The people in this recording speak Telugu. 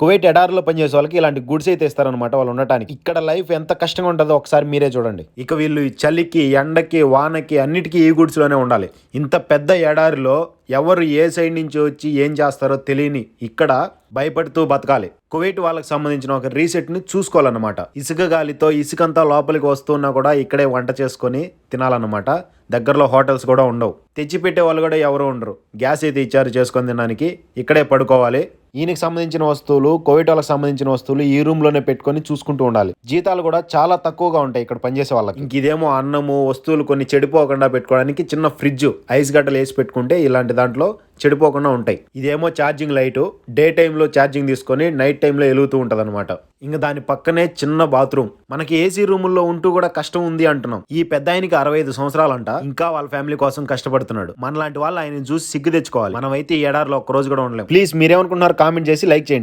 కువైట్ ఎడారిలో పనిచేసే వాళ్ళకి ఇలాంటి గుడ్స్ అయితే ఇస్తారనమాట వాళ్ళు ఉండటానికి. ఇక్కడ లైఫ్ ఎంత కష్టంగా ఉంటుందో ఒకసారి మీరే చూడండి. ఇక వీళ్ళు చలికి ఎండకి వానకి అన్నిటికీ ఈ గుడ్స్లోనే ఉండాలి. ఇంత పెద్ద ఎడారిలో ఎవరు ఏ సైడ్ నుంచి వచ్చి ఏం చేస్తారో తెలియని ఇక్కడ భయపడుతూ బతకాలి. కువైట్ వాళ్ళకి సంబంధించిన ఒక రీసెట్ని చూసుకోవాలన్నమాట. ఇసుక గాలితో ఇసుకంతా లోపలికి వస్తున్నా కూడా ఇక్కడే వంట చేసుకొని తినాలన్నమాట. దగ్గరలో హోటల్స్ కూడా ఉండవు. తెచ్చిపెట్టే వాళ్ళు కూడా ఎవరు ఉండరు. గ్యాస్ అయితే ఇచ్చారు చేసుకొని తినడానికి. ఇక్కడే పడుకోవాలి. ఈయనకి సంబంధించిన వస్తువులు కోవిడ్ వాళ్ళకి సంబంధించిన వస్తువులు ఈ రూమ్లోనే పెట్టుకొని చూసుకుంటూ ఉండాలి. జీతాలు కూడా చాలా తక్కువగా ఉంటాయి ఇక్కడ పనిచేసే వాళ్ళకి. ఇంక ఇదేమో అన్నము వస్తువులు కొన్ని చెడిపోకుండా పెట్టుకోవడానికి చిన్న ఫ్రిడ్జ్ ఐస్ గడ్డలు వేసి పెట్టుకుంటే ఇలాంటి దాంట్లో చెడిపోకుండా ఉంటాయి. ఇదేమో ఛార్జింగ్ లైట్ డే టైంలో ఛార్జింగ్ తీసుకొని నైట్ టైంలో వెలుగుతూ ఉంటుంది అనమాట ఇంకా దాని పక్కనే చిన్న బాత్రూమ్. మనకి ఏసీ రూముల్లో ఉంటూ కూడా కష్టం ఉంది అంటున్నాం. ఈ పెద్ద ఆయనకి అరవై ఐదు సంవత్సరాలంట. ఇంకా వాళ్ళ ఫ్యామిలీ కోసం కష్టపడుతున్నాడు. మనలాంటి వాళ్ళు ఆయన చూసి సిగ్గు తెచ్చుకోవాలి. మనం అయితే ఈ ఎడారిలో ఒక్క రోజు కూడా ఉండలేం. ప్లీజ్ మీరేమనుకుంటున్నారు కామెంట్ చేసి లైక్ చేయండి.